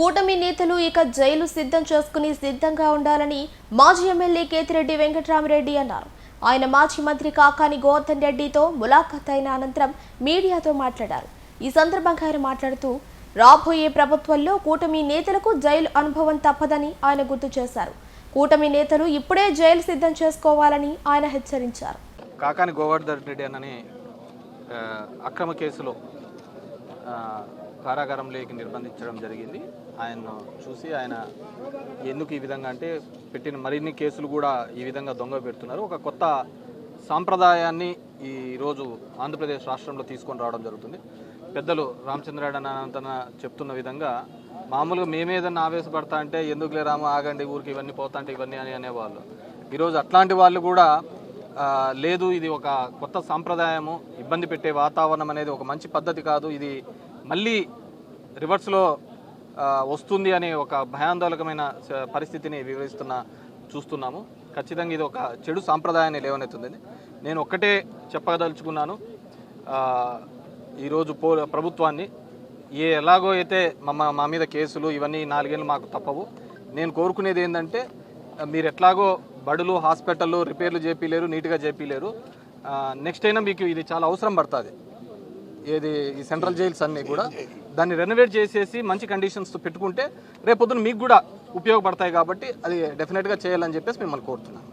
కూటమి నేతలు ఇక జైలు సిద్ధం చేసుకుని సిద్ధంగా ఉండాలని మాజీ ఎమ్మెల్యే కేతిరెడ్డి వెంకటరామరెడ్డి అన్నారు. ఆయన మాజీ మంత్రి కాకాని గోవర్ధన్ రెడ్డితో ములాఖాత్ అయిన అనంతరం మీడియాతో మాట్లాడారు. ఈ సందర్భంగా ఆయన మాట్లాడుతూ రాబోయే ప్రభుత్వంలో కూటమి నేతలకు జైలు అనుభవం తప్పదని ఆయన గుర్తు చేశారు. కూటమి నేతలు ఇప్పుడే జైలు సిద్ధం చేసుకోవాలని ఆయన హెచ్చరించారు. కాకాని గోవర్ధన్ రెడ్డి అన్నని అక్రమ కేసులో కారాగారంలోకి నిర్బంధించడం జరిగింది. ఆయన్ను చూసి ఆయన ఎందుకు ఈ విధంగా అంటే పెట్టిన మరిన్ని కేసులు కూడా ఈ విధంగా దొంగ పెడుతున్నారు. ఒక కొత్త సాంప్రదాయాన్ని ఈరోజు ఆంధ్రప్రదేశ్ రాష్ట్రంలో తీసుకొని రావడం జరుగుతుంది. పెద్దలు రామచంద్రాడు అనంతన చెప్తున్న విధంగా మామూలుగా మేమేదన్నా ఆవేశపడతా అంటే ఎందుకులే రామ ఆగండి ఊరికి ఇవన్నీ పోతా అంటే ఇవన్నీ అని అనేవాళ్ళు. ఈరోజు అట్లాంటి వాళ్ళు కూడా లేదు ఇది ఒక కొత్త సాంప్రదాయము. ఇబ్బంది పెట్టే వాతావరణం అనేది ఒక మంచి పద్ధతి కాదు. ఇది మళ్ళీ రివర్స్లో వస్తుంది అనే ఒక భయాందోళకమైన పరిస్థితిని వివరిస్తున్న చూస్తున్నాము. ఖచ్చితంగా ఇది ఒక చెడు సాంప్రదాయాన్ని లేవనెత్తుంది నేను ఒక్కటే చెప్పదలుచుకున్నాను. ఈరోజు పో ప్రభుత్వాన్ని ఏ ఎలాగో అయితే మమ్మ మా మీద కేసులు ఇవన్నీ నాలుగేళ్ళు మాకు తప్పవు. నేను కోరుకునేది ఏంటంటే మీరు ఎట్లాగో బడులు హాస్పిటల్ రిపేర్లు చేపిలేరు నీట్గా చేపిలేరు. నెక్స్ట్ అయినా మీకు ఇది చాలా అవసరం పడుతుంది. ఏది ఈ సెంట్రల్ జైల్స్ అన్నీ కూడా. దాన్ని రెనోవేట్ చేసేసి మంచి కండిషన్స్తో పెట్టుకుంటే రేపొద్దున మీకు కూడా ఉపయోగపడతాయి కాబట్టి అది డెఫినెట్గా చేయాలని చెప్పేసి మిమ్మల్ని కోరుతున్నాను.